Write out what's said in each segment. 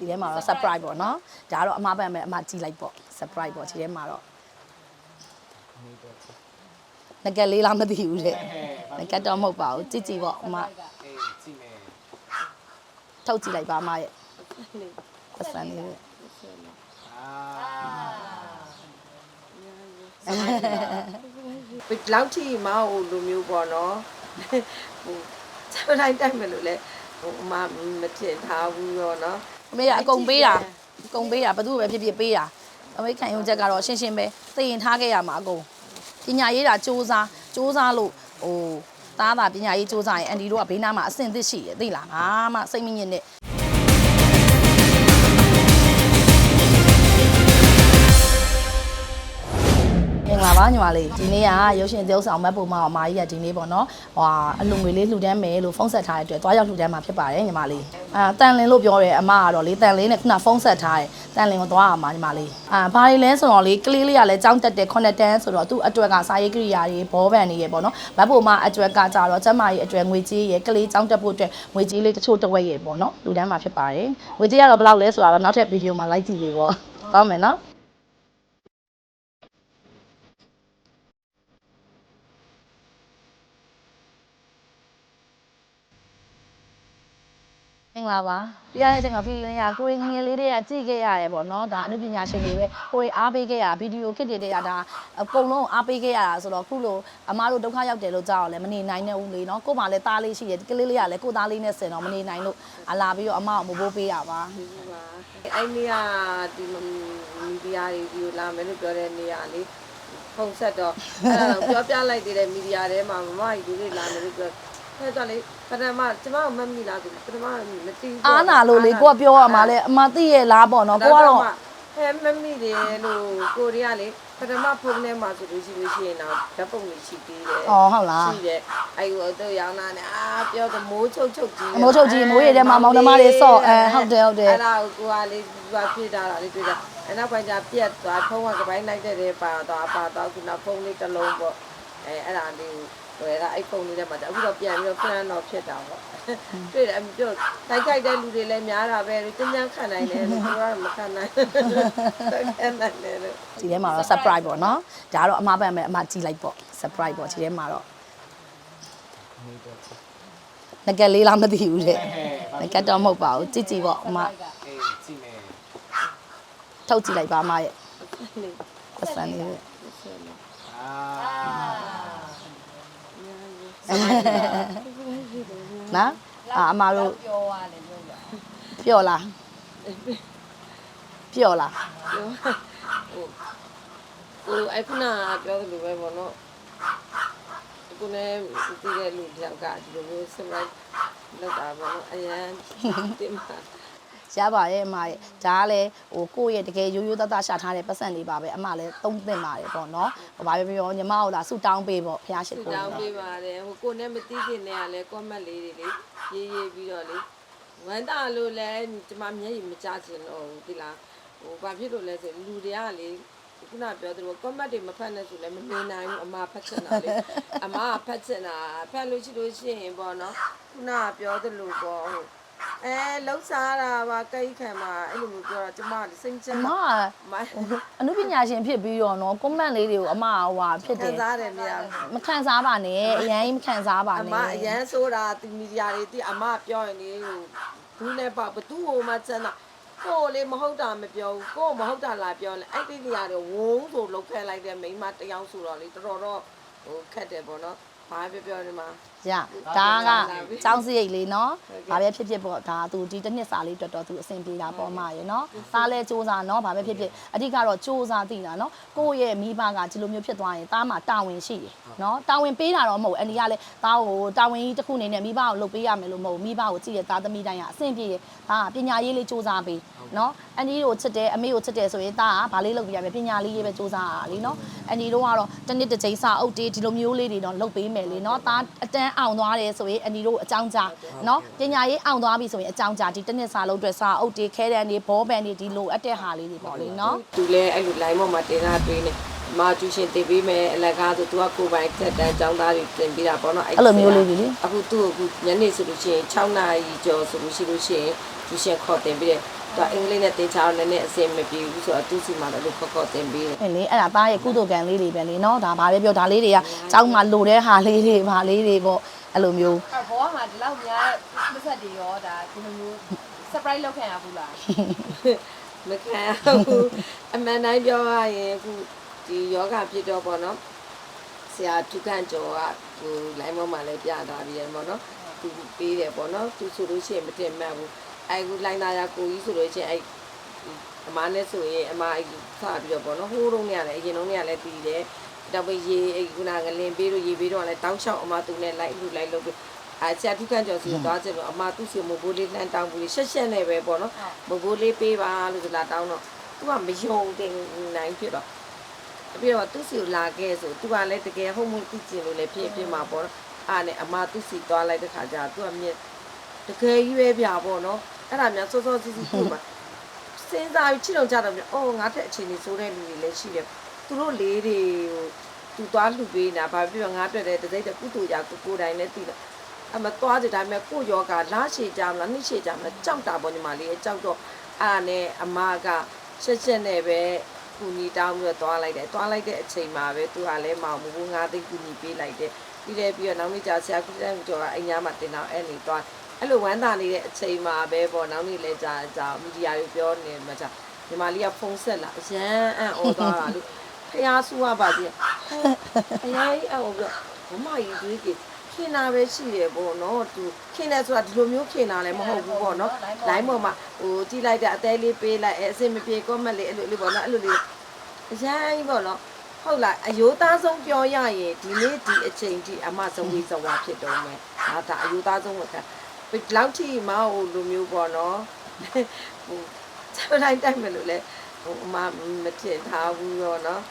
ဒီထဲမှာတော့ surprise ပေါ့နော်ဒါကတော့အမပန်ပဲအမကြည့်လိုက်ပေါ့ surprise ပေါ့ဒီထဲမှာတော့ငကက်လေးလားမသိဘူးတဲ့ငကက်တော့မဟုတ်ပါဘူးကြည့်ကြည့်ပေါ့အမအေးကြည့်မယ်ထုတ်ကြည့်လိုက်ပါအမရဲ့ပတ်စံလေးရဲ့အာဘယ်လောက်ထိမဟုတ်လိုမျိုးပေါ့နော်ဟိုဆက်လိုက်တိုက်မယ်လို့လဲဟိုအမမထင်ထားဘူးရောနော် အမေကအကုန်ပေးတာအကုန်ပေးတာဘသူ့ပဲဖြစ်ဖြစ်ပေးတာအမေခံရုံချက်ကတော့ရှင်းရှင်းပဲသိရင်ထားခဲ့ရမှာအကုန်ပညာရေးတာစူးစမ်းစူးစမ်းလို့ဟိုသားတာပညာရေးစူးစမ်းရင်အန်ဒီတို့ကဘေးနားမှာအဆင်သစ်ရှိတယ်သိလားဘာမှစိတ်မညစ်နဲ့ ဂလာပါညီမလေးဒီနေ့ကရုပ်ရှင်သရုပ်ဆောင်မတ်ပုံမအောင်အမကြီးကဒီနေ့ပေါ့နော်ဟွာအလူငွေလေးလှူဒန်းမယ်လို့ဖုန်းဆက်ထားတဲ့အတွက်သွားရောက်လှူဒန်းမှာဖြစ်ပါတယ်ညီမလေးအာတန်လင်းလို့ပြောတယ်အမကတော့လေတန်လင်းနဲ့ခုနဖုန်းဆက်ထားတယ်တန်လင်းကိုသွားရမှာညီမလေးအာဘာတွေလဲဆိုတော့လေကလေးလေးကလည်းကြောင်းတက်တယ်ခုနှစ်တန်းဆိုတော့သူ့အတွက်ကစာရေးကိရိယာတွေဘောပန်တွေရေပေါ့နော်မတ်ပုံမအတွက်ကကြတော့ကျမကြီးအတွက်ငွေကြေးရေကလေးကြောင်းတက်ဖို့အတွက်ငွေကြေးလေးတချို့တစ်ဝက်ရေပေါ့နော်လှူဒန်းမှာဖြစ်ပါတယ်ငွေကြေးကတော့ဘယ်လောက်လဲဆိုတော့နောက်ထပ်ဗီဒီယိုမှာလိုက်ကြည့်လေးပေါ့ကောင်းမယ်နော် င်္ဂလာပါပြရတဲ့အချိန်မှာဖီလင်းရကိုယ်ငယ်ငယ်လေးတွေကကြည့်ခဲ့ရတယ်ပေါ့နော်ဒါအနုပညာရှင်တွေပဲကိုယ်အားပေးခဲ့ရဗီဒီယိုခစ်တွေတွေကဒါအကုန်လုံးအားပေးခဲ့ရတာဆိုတော့ခုလိုအမားတို့ဒုက္ခရောက်တယ်လို့ကြောက်ရလဲမနေနိုင်တဲ့ဦးလေးနော်ကို့မှာလည်းသားလေးရှိတယ်ဒီကလေးလေးကလည်းကို့သားလေးနဲ့ဆင်တော့မနေနိုင်လို့အလာပြီးတော့အမကိုမဘိုးပေးတာပါဒီပါအဲ့နေရဒီမီဒီယာတွေဒီကိုလာမယ်လို့ပြောတဲ့နေရာလေးဖုန်းဆက်တော့အဲ့ဒါတော့ပြောပြလိုက်သေးတယ်မီဒီယာထဲမှာမမကြီးဒီလေးလာမယ်လို့ပြော အဲ့တော့လေပထမကျမကမမီလားဆိုပထမမသိဘူးအားနာလို့လေကိုကပြောရမှာလဲအမသိရဲ့လားပေါ့နော်ကိုကတော့ဟဲမမီတယ်လို့ကိုရီးယားလေပထမဖုန်းထဲမှာဆိုလို့ရှိလို့ရှိရင်တော့ဓာတ်ပုံတွေရှိသေးတယ်အော်ဟုတ်လားရှိတယ်အဲ့ဟိုတို့ရောင်းတာနဲ့အာပြောတော့မိုးချုပ်ချုပ်ကြီးအမိုးချုပ်ကြီးမိုးရည်ထဲမှာမောင်နှမတွေဆော့အဲဟုတ်တယ်ဟုတ်တယ်အဲ့ဒါကိုကလေးကဖြစ်တာလားလေးတွေ့တာအဲ့နောက်ပိုင်းကျပြက်သွားဖုန်းကကပိုင်းလိုက်တဲ့တဲ့ပါသွားပါသွားခုနောက်ဖုန်းလေးတစ်လုံးပေါ့အဲအဲ့ဒါလေးကို ဝယ်တာအဲ့ဖုန်းလေးထဲမှာအခုတော့ပြန်ပြီးတော့ plan တော့ဖြစ်တာပေါ့တွေ့တယ်အပြောတိုက်ခိုက်တဲ့လူတွေလည်းများတာပဲကျန်းကျန်းခံနိုင်တယ်လို့ပြောရမခံနိုင်ခံနိုင်တယ်လို့ဒီထဲမှာတော့ surprise ပေါ့နော်ဒါကတော့အမပန်ပဲအမကြည့်လိုက်ပေါ့ surprise ပေါ့ဒီထဲမှာတော့နေတော့ကြည့်ငကက်လေးလားမသိဘူးတဲ့ငကက်တော့မဟုတ်ပါဘူးကြည့်ကြည့်ပေါ့အမအေးကြည့်မယ်ထုတ်ကြည့်လိုက်ပါအမရဲ့ပတ်စံလေးရဲ့ အာ နော်အာအမတို့ပြောရလေပြောလားပြောလားကိုအဲ့ခုနကပြောသလိုပဲပေါ့နော်ကိုလည်းတည်တဲ့လူတယောက်ကဒီလိုမျိုး surprise လုပ်တာပေါ့နော်အရန်တင်ပါ ရပါရဲ့အမရဲ့ဒါကလည်းဟိုကိုယ့်ရဲ့တကယ်ရိုးရိုးသားသားရှာထားတဲ့ပတ်စံလေးပါပဲအမလည်းသုံးသင့်ပါတယ်ပေါ့နော်ဟိုဘာပဲပြောညီမတို့လားဆူတောင်းပေးပေါ့ဖះရှိသူခိုးတောင်းနော်ပေးပါတယ်ဟိုကိုနဲ့မသိခင်နဲ့ကလည်း comment လေးတွေလေရေးရေးပြီးတော့လေဝမ်းတာလို့လည်းကျမမျက်ရည်မကျချင်တော့ဘူးဒီလားဟိုဘာဖြစ်လို့လဲဆိုလူတွေကလေခုနပြောသလို comment တွေမဖတ်နဲ့ဆိုလည်းမနေနိုင်ဘူးအမဖတ်ချင်တာလေအမကဖတ်ချင်တာဖတ်လို့ရှိလို့ရှိရင်ပေါ့နော်ခုနကပြောသလိုပေါ့ဟို အဲလှုပ်ရှားတာပါကိတ်ခံမှာအဲ့လိုမျိုးပြောတာကျမစိတ်ချအမ်းမမအနုပညာရှင်ဖြစ်ပြီးတော့နော်ကွန်မန့်လေးတွေကိုအမဟိုဟာဖြစ်တခံယ်စားတယ်နေရာမခံစားပါနဲ့အရင်မခံစားပါအနဲ့မအရန်ဆိုတာဒီမီဒီယာတွေတိအမပြောရင်လေဟိုဘူးနဲ့ပါဘသူ့ဟိုမှစမ်းတာကိုယ်လေမဟုတ်တာမပြောဘူးကိုယ်မဟုတ်တာလာပြောလဲအဲ့ဒီနေရာတွေဝုန်းဆိုလုတ်ခဲလိုက်တဲ့မိန်းမတယောက်ဆိုတော့လေတော်တော်တော့ဟိုခက်တယ်ပေါ့နော် ဘာပြောပြောနေမှာ ရဒါကចောင်းစရိတ်လေးနော်ဘာပဲဖြစ်ဖြစ်ပေါ့ဒါသူဒီတစ်နှစ်စာလေးတော်တော်သူအဆင်ပြေတာပေါ့မရေနော်သားလဲစူးစားနော်ဘာပဲဖြစ်ဖြစ်အဓိကတော့စူးစားသိတာနော်ကိုယ့်ရဲ့မိဘကဒီလိုမျိုးဖြစ်သွားရင်သားမှာတာဝန်ရှိတယ်နော်တာဝန်ပေးတာတော့မဟုတ်အန်ဒီကလည်းသားကိုတာဝန်ကြီးတစ်ခုအနေနဲ့မိဘကိုလုပ်ပေးရမယ်လို့မဟုတ်မိဘကိုကြည့်ရသားသမီးတိုင်းကအဆင်ပြေတယ်ဒါကပညာရေးလေးစူးစားပေး နော်အန်ဒီကိုချစ်တယ်အမေကိုချစ်တယ်ဆိုရင်သားကဘာလေးလုပ်ပြရမယ်ပညာလေးရေးပဲစူးစားရတာလीနော်အန်ဒီတို့ကတော့တစ်နှစ်တစ်ချိန်စာအုပ်တေးဒီလိုမျိုးလေးတွေတော့လုပ်ပေးမယ်လीနော်သားအတန်းအောင်သွားတယ်ဆိုရင်အန်ဒီတို့အကြောင်းကြားနော်ပညာရေးအောင်သွားပြီဆိုရင်အကြောင်းကြားဒီတစ်နှစ်စာလုံးအတွက်စာအုပ်တေးခဲတန်းတွေဘောပန်တွေဒီလိုအပ်တဲ့ဟာလေးတွေပေါ့လေနော်သူလဲအဲ့လို line ပေါ်မှာတင်တာတွေ့နေမာကျူရှင်တင်ပေးမယ်အလကားဆိုသူကကိုယ်ပိုင်ထက်တန်းចောင်းသားတွေတင်ပေးတာပေါ့နော်အဲ့လိုမျိုးလေးတွေလေအခုသူ့ကိုအခုညနေဆိုလို့ရှိရင်6နာရီကျော်ဆိုလို့ရှိလို့ရှိရင်ကျူရှင်ခေါ်တင်ပေးတယ် သူအင်္ဂလိပ်နဲ့သင်ချအောင်လည်းနည်းအဆင်မပြေဘူးဆိုတော့သူစီမှာလည်းလို့ခေါက်ခေါက်သင်ပေးတယ်အဲ့လေအဲ့ဒါသားရဲ့ကုသိုလ်ကံလေးတွေပဲလေနော်ဒါဘာပဲပြောဒါလေးတွေကကျောင်းမှာလိုတဲ့ဟာလေးတွေဘာလေးတွေပေါ့အဲ့လိုမျိုး အဲ့ဘောကမှဒီလောက်များမဆက်တွေရောဒါဒီလိုမျိုး surprise လုပ်ခံရဘူးလား မခံရဘူးအမှန်တိုင်းပြောရရင်အခုဒီယောဂဖြစ်တော့ပေါ့နော်ဆရာဒုက္ခကျော်ကဟို line ပေါ်မှာလည်းပြထားပြီးရပေါ့နော်သူပေးတယ်ပေါ့နော်သူဆိုလို့ရှိရင်မတင်မှတ်ဘူး အဲ့ခု line သားရကိုကြီးဆိုလို့ရှိရင်အဲ့အမနဲ့ဆိုရင်အမအဲ့ဖာပြီးတော့ပေါ့နော်ဟိုးတုန်းကလည်းအရင်တုန်းကလည်းပြီးတယ်တော့ပဲရေအဲ့ခုနငလင်ပေးလို့ရေပေးတော့လည်းတောင်းလျှောက်အမသူနဲ့လိုက်လူလိုက်လို့အဲဆရာဒုက္ခကျော်စီကိုသွားချင်လို့အမသူ့စီမဘိုးလေးလှမ်းတောင်းပြီးရှက်ရှက်နဲ့ပဲပေါ့နော်မဘိုးလေးပေးပါလို့ဆိုလာတောင်းတော့သူကမယုံတင်နိုင်ဖြစ်တော့ပြီးတော့သူ့စီကိုလာခဲ့ဆိုသူကလည်းတကယ်ဟုတ်မှုသိကျင်လို့လည်းဖြစ်ဖြစ်မှာပေါ့နော်အားနဲ့အမသူ့စီသွားလိုက်တဲ့ခါကျသူကမြင်တကယ်ကြီးပဲဗျာပေါ့နော် အဲ့ဒါများစောစောစီးစီးသူ့မှာစဉ်းစားပြီးချစ်တော့ကြတော့မြအော်ငါတက်အချိန်ကြီးစိုးတဲ့လူတွေလည်းရှိတယ်သူတို့လေးတွေကိုသူသွားလှူပေးနေတာဘာဖြစ်လို့ငါတက်တဲ့တစိမ့်တကုတူကြကိုကိုတိုင်းလည်းသိတယ်အမသွားကြဒါပေမဲ့ကိုယောဂလာရှည်ကြမလားနှိရှည်ကြမလားကြောက်တာပေါ့ညီမလေးကြောက်တော့အားနဲ့အမကရှက်ရှက်နဲ့ပဲကူညီတောင်းပြီးတော့သွားလိုက်တယ်သွားလိုက်တဲ့အချိန်မှာပဲသူကလည်းမောင်မဘူးငါသိကူညီပေးလိုက်တယ်ပြီးတယ်ပြီးတော့နောက်နေ့ကျဆရာကုသန်ကျော်ကအင်ညာမှာတင်တော့အဲ့နေသွား အဲ့လိုဝမ်းသာနေတဲ့အချိန်မှာပဲပေါ့နောက်နေ့လဲကြာကြာမီဒီယာတွေပြောနေမှာကြာညီမလေးကဖုန်းဆက်လာအရန်အံ့ဩသွားတာလို့ဖះဆူရပါသေးအရင်အံ့ဩပြီးတော့မမကြီးတွေးကြည့်ခင်နာပဲရှိတယ်ပေါ့နော်သူခင်တယ်ဆိုတာဒီလိုမျိုးခင်နာလည်းမဟုတ်ဘူးပေါ့နော်လိုင်းပေါ်မှာဟိုကြည့်လိုက်တဲ့အသေးလေးပေးလိုက်အဲအစင်မပြေ comment လေးအဲ့လိုလေးပေါ့နော်အဲ့လိုလေးအရင်ပေါ့နော်ဟုတ်လားအယိုးသားဆုံးပြောရရင်ဒီနေ့ဒီအချိန်ဒီအမဆုံးဝေးစဝါဖြစ်တော့မယ်ဒါဒါအယိုးသားဆုံးဝတ်ခံဘယ် လောက်ထိမဟိုလိုမျိုးပေါ့နော်ဟိုဆက်လိုက်တိုက်မယ်လို့လဲဟိုအမမထင်ထားဘူးရောနော်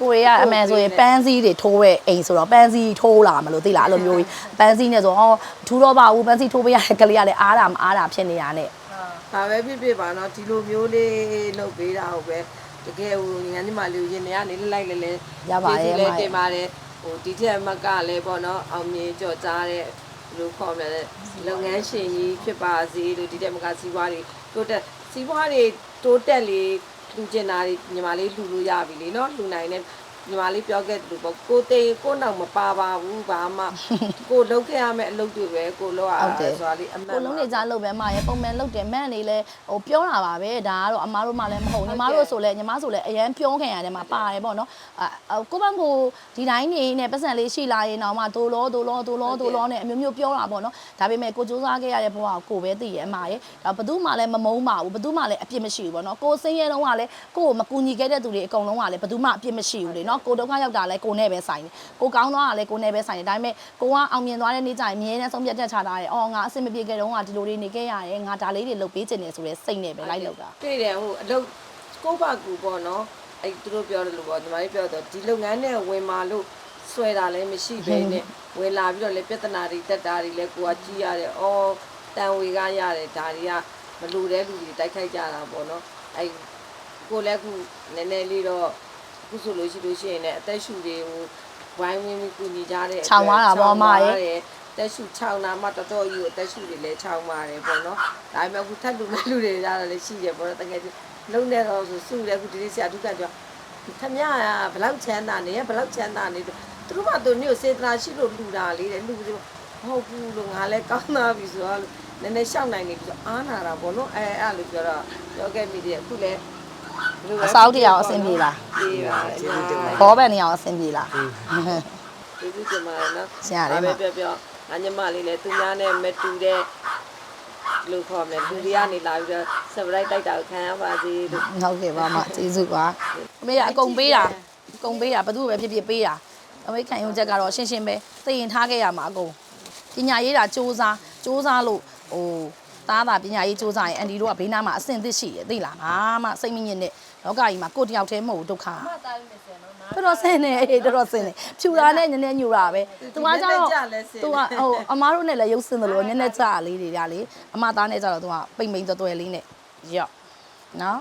ကိုရီးယားအမှန်ဆိုရင်ပန်းစည်းတွေထိုးရဲ့အိမ်ဆိုတော့ပန်းစည်းထိုးလာမလို့သိလားအဲ့လိုမျိုးကြီးပန်းစည်းနဲ့ဆိုဟောထူတော့ပါဘူးပန်းစည်းထိုးပေးရတဲ့ကလေးကလည်းအားတာမအားတာဖြစ်နေတာနဲ့ဘာပဲဖြစ်ဖြစ်ပါနော်ဒီလိုမျိုးလေးလုပ်ပေးတာဟုတ်ပဲတကယ်ဟိုညာဒီမှာလူရင်ထဲကနေလိုက်လဲလဲရပါရဲ့ကျေးဇူးမလည်းတင်ပါတယ်ဟိုဒီထက်မကလည်းပေါ့နော်အောင်မြင်ကြော်ကြားတဲ့ လူခေါ်မယ်လုပ်ငန်းရှင်ကြီးဖြစ်ပါစေလို့ဒီထက်မကစီးပွားတွေတိုးတက်စီးပွားတွေတိုးတက်လေလူကျင်တာတွေညီမလေးလှူလို့ရပြီလေနော်လှူနိုင်တဲ့ ညီမလေးပြောခဲ့တယ်လို့ပေါ့ကိုတေးကိုနောက်မပါပါဘူးဘာမှကိုလုပ်ခဲ့ရမယ့်အလုပ်တွေပဲကိုလုပ်ရဆိုတာလေအမှန်ကိုလုံးနေကြလို့ပဲမရဲ့ပုံမှန်လုပ်တယ်မန့်နေလဲဟိုပြောတာပါပဲဒါကတော့အမားတို့မှလည်းမဟုတ်ညီမတို့ဆိုလဲညီမဆိုလဲအရန်ပြောခင်ရတယ်မှာပါတယ်ပေါ့နော်အကိုဘန်းကိုဒီတိုင်းနေနဲ့ပတ်စံလေးရှိလာရင်တော့မှဒိုလောဒိုလောဒိုလောဒိုလောနဲ့အမျိုးမျိုးပြောတာပေါ့နော်ဒါပေမဲ့ကိုစူးစမ်းခဲ့ရတဲ့ဘဝကိုကိုပဲသိရဲ့အမရဲ့ဒါဘယ်သူမှလည်းမမုန်းပါဘူးဘယ်သူမှလည်းအပြစ်မရှိဘူးပေါ့နော်ကိုစင်းရဲတော့ကလည်းကိုကိုမကူညီခဲ့တဲ့သူတွေအကုန်လုံးကလည်းဘယ်သူမှအပြစ်မရှိဘူးလေနော်ကိုဒုက္ခရောက်တာလည်းကိုနဲ့ပဲဆိုင်တယ်ကိုကောင်းသွားတာလည်းကိုနဲ့ပဲဆိုင်တယ်ဒါပေမဲ့ကိုကအောင်မြင်သွားတဲ့နေ့ကျရင်မြဲတဲ့ဆုံးဖြတ်ချက်ချထားတယ်အော်ငါအဆင်မပြေခဲ့တော့ငါဒီလိုတွေနေခဲ့ရတယ်ငါဒါလေးတွေလုပ်ပေးချင်တယ်ဆိုတဲ့စိတ်နဲ့ပဲလိုက်လုပ်တာတွေ့တယ်ဟိုအလုပ်ကိုပါကူပေါ့နော်အဲ့သူတို့ပြောတယ်လို့ပေါ့ညီမလေးပြောတော့ဒီလုပ်ငန်းနဲ့ဝင်มาလို့ဆွဲတာလည်းမရှိဘဲနဲ့ဝင်လာပြီးတော့လည်းပြဿနာတွေတက်တာတွေလည်းကိုကကြီးရတယ်။အော်တန်ဝေကရတယ်ဒါတွေကမလူတဲ့လူတွေတိုက်ခိုက်ကြတာပေါ့နော်။အဲ့ကိုလည်းခုနည်းနည်းလေးတော့ ခုဆိုလို့ရှိလို့ရှိရင်လည်းအသက်ရှူတွေဟိုဝိုင်းဝန်းပြီးကူညီကြတဲ့ခြောင်သွားတာပေါ့အမရဲ့တယ်တက်ရှူ6နာမှတော်တော်ကြီးကိုတက်ရှူတွေလည်း6ပါတယ်ပေါ့နော်ဒါပေမဲ့အခုထပ်လူမဲ့လူတွေကြတော့လည်းရှိတယ်ပေါ့နော်တကယ်ကြီးလုံးနေတော့ဆိုစုတယ်အခုဒီနေ့ဆရာဒုက္ခကြောခမရဘလောက်ချမ်းသာနေရဘလောက်ချမ်းသာနေသူတို့ကသူမျိုးစေတနာရှိလို့လူတာလေးတဲ့လူတွေဟုတ်ဘူးလို့ငါလည်းကောင်းသားပြီဆိုတော့နည်းနည်းရှောက်နိုင်နေပြီဆိုအားနာတာပေါ့နော်အဲအဲ့လိုပြောတော့ပြောခဲ့မိတယ်အခုလည်း အစောက်တရားအဆင်ပြေလားပြေးပါကျေးဇူးတင်ပါတယ်ဘောဘက်နေအောင်အဆင်ပြေလားကျေးဇူးတင်ပါတယ်နော်ဆရာလေးပါဒါပဲပြောပြောအညီမလေးလည်းသူများနဲ့မတူတဲ့လူခေါ်မယ်လူတွေကနေလာပြီးတော့ surprise တိုက်တာကိုခံရပါစေလို့ဟုတ်ကဲ့ပါမကျေးဇူးပါအမေကအကုန်ပေးတာအကုန်ပေးတာဘသူ့ပဲဖြစ်ဖြစ်ပေးတာအမေခံရုံချက်ကတော့ရှင်းရှင်းပဲသိရင်ထားခဲ့ရမှာအကုန်ပညာရေးတာစူးစားစူးစားလို့ဟို သားတာပညာရေးစူးစားရင်အန်ဒီတို့ကဘေးနားမှာအဆင်သစ်ရှိရသိလားဘာမှစိတ်မညစ်နဲ့လောကကြီးမှာကိုယ်တယောက်တည်းမဟုတ်ဘူးဒုက္ခအမတားပြီးမယ်ဆယ်နော်နားတော်တော်ဆင်းနေအေးတော်တော်ဆင်းနေဖြူတာနဲ့နည်းနည်းညူတာပဲသူကကြတော့သူကဟိုအမားတို့နဲ့လည်းရုပ်စင်တယ်လို့နည်းနည်းကြာလေးတွေကြလေအမသားနဲ့ကြတော့သူကပိမ့်ပိမ့်တော်တော်လေးနဲ့ရော့နော်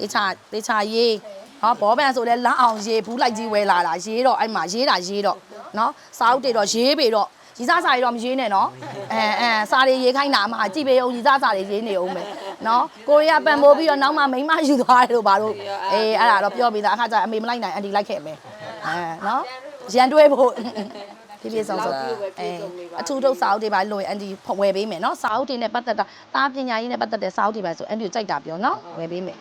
တေချာတေချာရေးဟောဘောပန်ဆိုလဲလက်အောင်ရေးဘူးလိုက်ကြီးဝဲလာတာရေးတော့အဲ့မှာရေးတာရေးတော့နော်စာအုပ်တွေတော့ရေးပေတော့ ရီစားစာတွေတော့မရေးနဲ့နော်အဲအဲစာတွေရေးခိုင်းတာအမကြည့်ပေအောင်ရီစားစာတွေရေးနေအောင်ပဲနော်ကိုရီးယားပံပိုးပြီးတော့နောက်မှမိန်းမယူသွားတယ်လို့ဘာလို့အေးအဲ့ဒါတော့ပြောပြီးသားအခါကျအမေမလိုက်နိုင်အန်တီလိုက်ခဲ့မယ်အဲနော်ရန်တွဲဖို့ဖြည်းဖြည်းဆောင်ဆောင်အဲအထူးထုတ်စာအုပ်တွေပါလို့အန်တီဝယ်ပေးမယ်နော်စာအုပ်တွေနဲ့ပတ်သက်တာတာပညာရေးနဲ့ပတ်သက်တဲ့စာအုပ်တွေပါဆိုအန်တီကိုကြိုက်တာပြောနော်ဝယ်ပေးမယ်